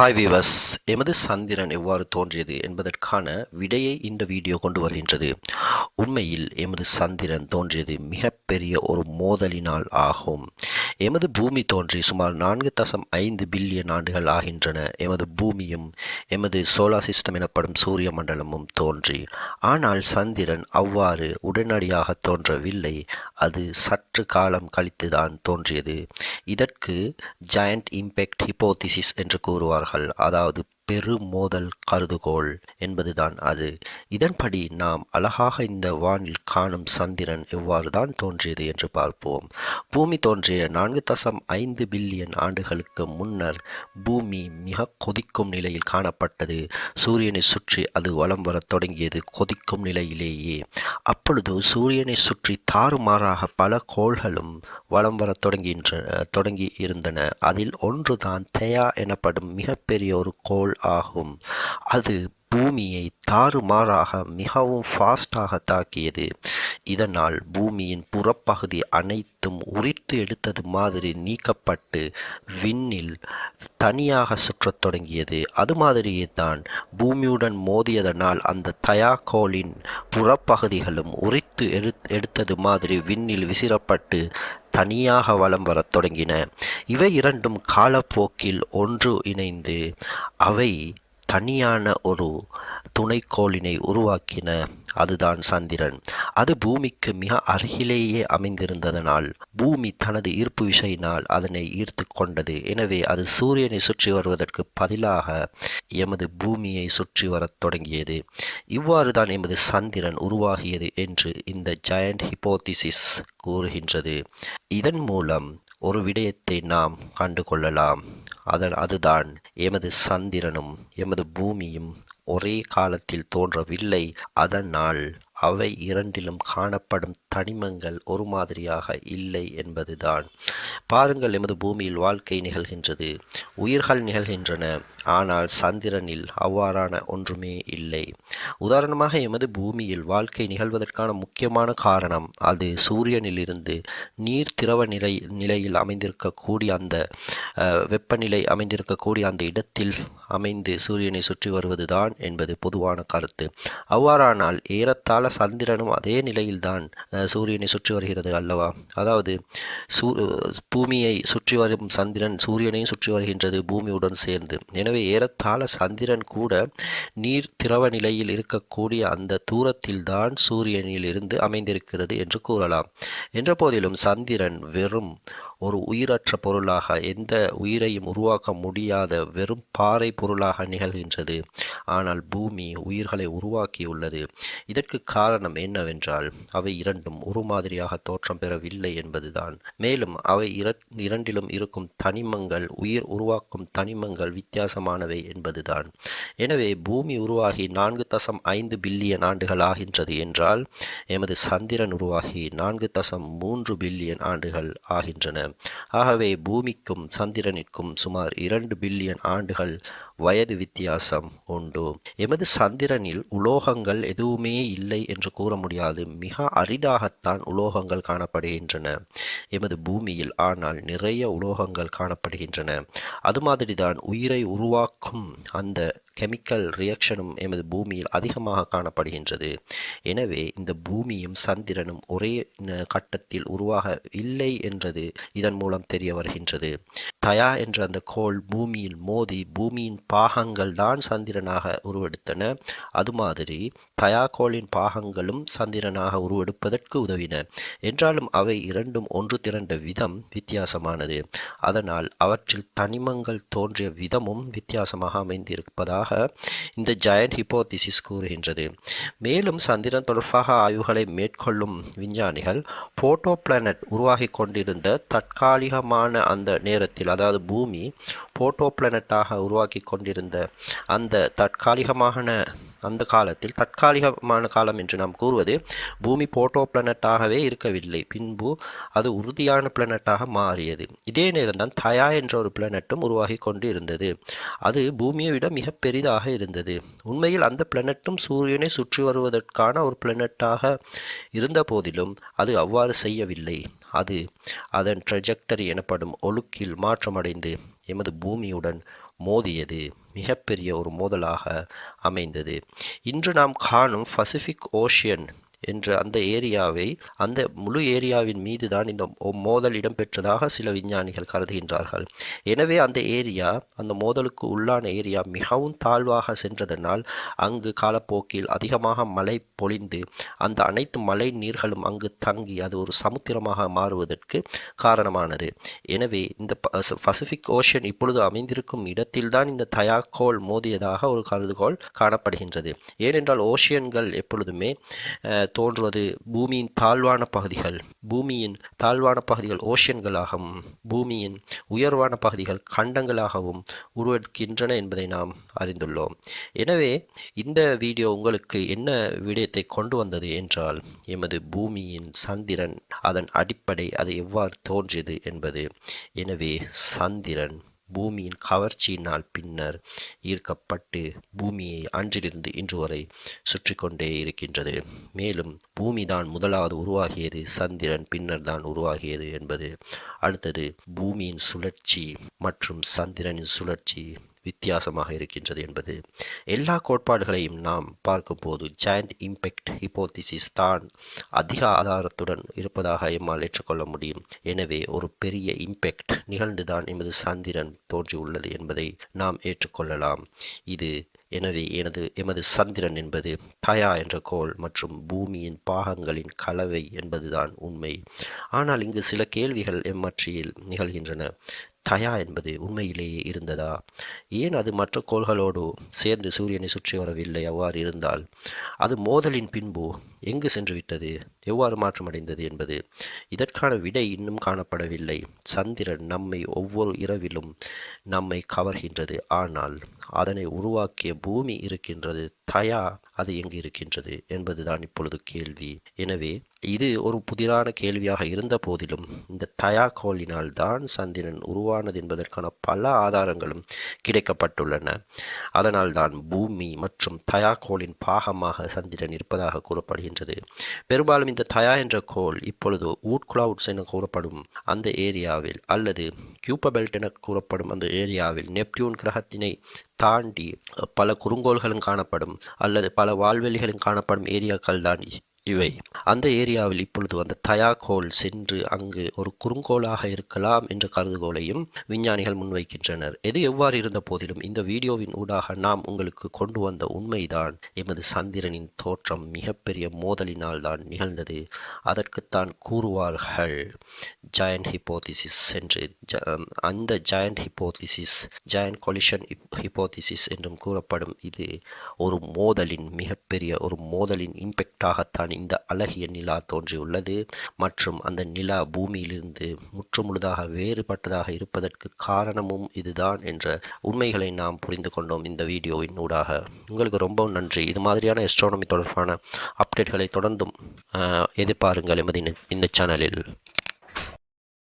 Hi viewers எமது சந்திரன் எவ்வாறு தோன்றியது என்பதற்கான விடையை இந்த வீடியோ கொண்டு வருகின்றது. உண்மையில் எமது சந்திரன் தோன்றியது மிகப்பெரிய ஒரு மோதலினால் ஆகும். எமது பூமி தோன்றி சுமார் நான்கு தசம் ஐந்து பில்லியன் ஆண்டுகள் ஆகின்றன. எமது பூமியும் எமது சோலார் சிஸ்டம் எனப்படும் சூரிய மண்டலமும் தோன்றி ஆனால் சந்திரன் அவ்வாறு உடனடியாக தோன்றவில்லை. அது சற்று காலம் கழித்து தான் தோன்றியது. இதற்கு ஜாயண்ட் இம்பேக்ட் ஹிப்போதிசிஸ் என்று கூறுவார்கள். அதாவது பெருமோதல் கருதுகோள் என்பதுதான் அது. இதன்படி நாம் அழகாக இந்த வானில் காணும் சந்திரன் எவ்வாறு தான் தோன்றியது என்று பார்ப்போம். பூமி தோன்றிய நான்கு தசம் ஐந்து பில்லியன் ஆண்டுகளுக்கு முன்னர் பூமி மிக கொதிக்கும் நிலையில் காணப்பட்டது. சூரியனை சுற்றி அது வலம் வரத் தொடங்கியது கொதிக்கும் நிலையிலேயே. அப்பொழுது சூரியனை சுற்றி தாறுமாறாக பல கோள்களும் வலம் வரத் தொடங்குகின்ற தொடங்கி இருந்தன. அதில் ஒன்றுதான் தெயா எனப்படும் மிகப்பெரிய ஒரு கோள் ஆகும். அது பூமியை தாறுமாறாக மிகவும் ஃபாஸ்டாக தாக்கியது. இதனால் பூமியின் புறப்பகுதி அனைத்தும் உரித்து எடுத்தது மாதிரி நீக்கப்பட்டு விண்ணில் தனியாக சுற்றத் தொடங்கியது. அது மாதிரியே தான் பூமியுடன் மோதியதனால் அந்த தயாகோலின் புறப்பகுதிகளும் உரித்து எடுத்தது மாதிரி விண்ணில் விசிறப்பட்டு தனியாக வலம் வரத் தொடங்கின. இவை இரண்டும் காலப்போக்கில் ஒன்று இணைந்து அவை தனியான ஒரு துணைக்கோளினை உருவாக்கின அதுதான் சந்திரன். அது பூமிக்கு மிக அருகிலேயே அமைந்திருந்ததனால் பூமி தனது ஈர்ப்பு விசையினால் அதனை ஈர்த்து கொண்டது. எனவே அது சூரியனை சுற்றி வருவதற்கு பதிலாக எமது பூமியை சுற்றி வரத் தொடங்கியது. இவ்வாறு தான் எமது சந்திரன் உருவாகியது என்று இந்த ஜயண்ட் ஹிப்போதிசிஸ் கூறுகின்றது. இதன் மூலம் ஒரு விடயத்தை நாம் கண்டு கொள்ளலாம் அதன் அதுதான் எமது சந்திரனும் எமது பூமியும் ஒரே காலத்தில் தோன்றவில்லை. அதனால் அவை இரண்டிலும் காணப்படும் தனிமங்கள் ஒரு மாதிரியாக இல்லை என்பதுதான். பாருங்கள் எமது பூமியில் வாழ்க்கை நிகழ்கின்றது. உயிர்கள் நிகழ்கின்றன. ஆனால் சந்திரனில் அவ்வாறான ஒன்றுமே இல்லை. உதாரணமாக எமது பூமியில் வாழ்க்கை நிகழ்வதற்கான முக்கியமான காரணம் அது சூரியனிலிருந்து நீர் திரவ நிலை நிலையில் அமைந்திருக்கக்கூடிய அந்த வெப்பநிலை அமைந்திருக்கக்கூடிய அந்த இடத்தில் அமைந்து சூரியனை சுற்றி வருவதுதான் என்பது பொதுவான கருத்து. அவ்வாறானால் ஏறத்தாழ சந்திரனும் அதே நிலையில்தான் சூரியனை சுற்றி வருகிறது அல்லவா? அதாவது சூ பூமியை சுற்றி வரும் சந்திரன் சூரியனையும் சுற்றி வருகின்றது பூமியுடன் சேர்ந்து. எனவே ஏறத்தாழ சந்திரன் கூட நீர் திரவ நிலையில் இருக்கக்கூடிய அந்த தூரத்தில்தான் சூரியனில் இருந்து அமைந்திருக்கிறது என்று கூறலாம். என்ற போதிலும் சந்திரன் வெறும் ஒரு உயிரற்ற பொருளாக எந்த உயிரையும் உருவாக்க முடியாத வெறும் பாறை பொருளாக நிகழ்கின்றது. ஆனால் பூமி உயிர்களை உருவாக்கியுள்ளது. இதற்கு காரணம் என்னவென்றால் அவை இரண்டும் ஒரு மாதிரியாக தோற்றம் பெறவில்லை என்பதுதான். மேலும் அவை இரண்டிலும் இருக்கும் தனிமங்கள் உயிர் உருவாக்கும் தனிமங்கள் வித்தியாசமானவை என்பதுதான். எனவே பூமி உருவாகி நான்கு தசம் ஐந்து பில்லியன் ஆண்டுகள் ஆகின்றது என்றால் எமது சந்திரன் உருவாகி நான்கு தசம் மூன்று பில்லியன் ஆண்டுகள் ஆகின்றன. ஆகவே பூமிக்கும் சந்திரனிற்கும் சுமார் இரண்டு பில்லியன் ஆண்டுகள் வயது வித்தியாசம் உண்டு. எமது சந்திரனில் உலோகங்கள் எதுவுமே இல்லை என்று கூற முடியாது. மிக அரிதாகத்தான் உலோகங்கள் காணப்படுகின்றன. எமது பூமியில் ஆனால் நிறைய உலோகங்கள் காணப்படுகின்றன. அது மாதிரிதான் உயிரை உருவாக்கும் அந்த கெமிக்கல் ரியாக்ஷனும் எமது பூமியில் அதிகமாக காணப்படுகின்றது. எனவே இந்த பூமியும் சந்திரனும் ஒரே கட்டத்தில் உருவாக இல்லை என்றது இதன் மூலம் தெரிய வருகின்றது. தயா என்ற அந்த கோள் பூமியில் மோதி பூமியின் பாகங்கள் தான் சந்திரனாக உருவெடுத்தன. அது மாதிரி தயாகோளின் பாகங்களும் சந்திரனாக உருவெடுப்பதற்கு உதவின. என்றாலும் அவை இரண்டும் ஒன்று திரண்ட விதம் வித்தியாசமானது. அதனால் அவற்றில் தனிமங்கள் தோன்றிய விதமும் வித்தியாசமாக அமைந்திருப்பதாக இந்த ஜயண்ட் ஹிப்போதிசிஸ் கூறுகின்றது. மேலும் சந்திரன் தொடர்பாக ஆய்வுகளை மேற்கொள்ளும் விஞ்ஞானிகள் போட்டோ பிளானட் உருவாகி கொண்டிருந்த தற்காலிகமான அந்த நேரத்தில் அதாவது பூமி போட்டோ பிளானட்டாக உருவாக்கி கொண்டிருந்த அந்த தற்காலிகமான அந்த காலத்தில் தற்காலிகமான காலம் என்று நாம் கூறுவது பூமி போட்டோ பிளானட்டாகவே இருக்கவில்லை. பின்பு அது உறுதியான பிளானட்டாக மாறியது. இதே நேரம்தான் தயா என்ற ஒரு பிளானட்டும் உருவாகி கொண்டு இருந்தது அது பூமியை விட மிக பெரிதாக இருந்தது. உண்மையில் அந்த பிளானட்டும் சூரியனை சுற்றி வருவதற்கான ஒரு பிளானட்டாக இருந்த போதிலும் அது அவ்வாறு செய்யவில்லை. அது அதன் ட்ரெஜக்டரி எனப்படும் ஒழுக்கில் மாற்றமடைந்து எமது பூமியுடன் மோதியது மிகப்பெரிய ஒரு மோதலாக அமைந்தது. இன்று நாம் காணும் பசிபிக் ஓஷியன் என்ற அந்த ஏரியாவை அந்த முழு ஏரியாவின் மீது தான் இந்த மோதல் இடம்பெற்றதாக சில விஞ்ஞானிகள் கருதுகின்றார்கள். எனவே அந்த ஏரியா அந்த மோதலுக்கு உள்ளான ஏரியா மிகவும் தாழ்வாக சென்றதனால் அங்கு காலப்போக்கில் அதிகமாக மழை பொழிந்து அந்த அனைத்து மழை நீர்களும் அங்கு தங்கி அது ஒரு சமுத்திரமாக மாறுவதற்கு காரணமானது. எனவே இந்த பசிபிக் ஓஷன் இப்பொழுது அமைந்திருக்கும் இடத்தில்தான் இந்த தயாக்கோல் மோதியதாக ஒரு கருதுகோள் காணப்படுகின்றது. ஏனென்றால் ஓஷியன்கள் எப்பொழுதுமே தோன்றுவது பூமியின் தாழ்வான பகுதிகள் பூமியின் தாழ்வான பகுதிகள் ஓஷியன்களாகவும் பூமியின் உயர்வான பகுதிகள் கண்டங்களாகவும் உருவெடுக்கின்றன என்பதை நாம் அறிந்துள்ளோம். எனவே இந்த வீடியோ உங்களுக்கு என்ன விடயத்தை கொண்டு வந்தது என்றால் எமது பூமியின் சந்திரன் அதன் அடிப்படை அது எவ்வாறு தோன்றியது என்பது. எனவே சந்திரன் பூமியின் கவர்ச்சியினால் பின்னர் ஈர்க்கப்பட்டு பூமியை அன்றிலிருந்து இன்று வரை சுற்றி கொண்டே இருக்கின்றது. மேலும் பூமிதான் முதலாவது உருவாகியது சந்திரன் பின்னர் தான் உருவாகியது என்பது. அடுத்தது பூமியின் சுழற்சி மற்றும் சந்திரனின் சுழற்சி. வித்தியாசமாக இருக்கின்றது என்பது. எல்லா கோட்பாடுகளையும் நாம் பார்க்கும்போது ஜாயிண்ட் இம்பெக்ட் ஹிப்போதிசிஸ் தான் அதிக ஆதாரத்துடன் இருப்பதாக எம்மால் ஏற்றுக்கொள்ள முடியும். எனவே ஒரு பெரிய இம்பெக்ட் நிகழ்ந்துதான் எமது சந்திரன் தோன்றியுள்ளது என்பதை நாம் ஏற்றுக்கொள்ளலாம். இது எனவே எனது எமது சந்திரன் என்பது தயா என்ற கோள் மற்றும் பூமியின் பாகங்களின் கலவை என்பதுதான் உண்மை. ஆனால் இங்கு சில கேள்விகள் எம்மற்றியில் நிகழ்கின்றன. தயா என்பது உண்மையிலேயே இருந்ததா? ஏன் அது மற்ற கோள்களோடு சேர்ந்து சூரியனை சுற்றி வரவில்லை அவ்வாறு இருந்தால்? அது மோதலின் பின்பு எங்கு சென்று விட்டது? எவ்வாறு மாற்றமடைந்தது என்பது இதற்கான விடை இன்னும் காணப்படவில்லை. சந்திரன் நம்மை ஒவ்வொரு இரவிலும் நம்மை கவர்கின்றது. ஆனால் அதனை உருவாக்கிய பூமி இருக்கின்றது. தயா அது எங்கு இருக்கின்றது என்பதுதான் இப்பொழுது கேள்வி. எனவே இது ஒரு புதிரான கேள்வியாக இருந்த போதிலும் இந்த தயா கோளினால் தான் சந்திரன் உருவானது என்பதற்கான பல ஆதாரங்களும் கிடைக்கப்பட்டுள்ளன. அதனால் தான் பூமி மற்றும் தயா கோளின் பாகமாக சந்திரன் இருப்பதாக கூறப்படுகின்றது. பெரும்பாலும் இந்த தயா என்ற கோள் இப்பொழுது ஊட் கிளவுட்ஸ் என கூறப்படும் அந்த ஏரியாவில் அல்லது கியூப்பபெல்ட் என கூறப்படும் அந்த ஏரியாவில் நெப்டியூன் கிரகத்தினை தாண்டி பல குறுங்கோள்களும் காணப்படும் அல்லது பல வால்வெளிகளும் காணப்படும் ஏரியாக்கள் தான் இவை. அந்த ஏரியாவில் இப்பொழுது வந்த தயாகோல் சென்று அங்கு ஒரு குறுங்கோளாக இருக்கலாம் என்ற கருதுகோளையும் விஞ்ஞானிகள் முன்வைக்கின்றனர். எது எவ்வாறு இருந்த போதிலும் இந்த வீடியோவின் ஊடாக நாம் உங்களுக்கு கொண்டு வந்த உண்மைதான். எமது சந்திரனின் தோற்றம் மிகப்பெரிய மோதலினால் தான் நிகழ்ந்தது. அதற்குத்தான் கூறுவார்கள் ஜாயண்ட் ஹிப்போதிசிஸ் என்று. அந்த giant hypothesis giant collision hypothesis என்றும் கூறப்படும். இது ஒரு மோதலின் மிகப்பெரிய ஒரு மோதலின் இம்பெக்டாகத்தான் இந்த அழகிய நிலா தோன்றியுள்ளது. மற்றும் அந்த நிலா பூமியிலிருந்து முற்றுமுழுதாக வேறுபட்டதாக இருப்பதற்கு காரணமும் இதுதான் என்ற உண்மைகளை நாம் புரிந்து கொண்டோம் இந்த வீடியோவின் ஊடாக. உங்களுக்கு ரொம்பவும் நன்றி. இது மாதிரியான எஸ்ட்ரானமி தொடர்பான அப்டேட்களை தொடர்ந்தும் எதிர்பாருங்கள் எமது இந்த சேனலில்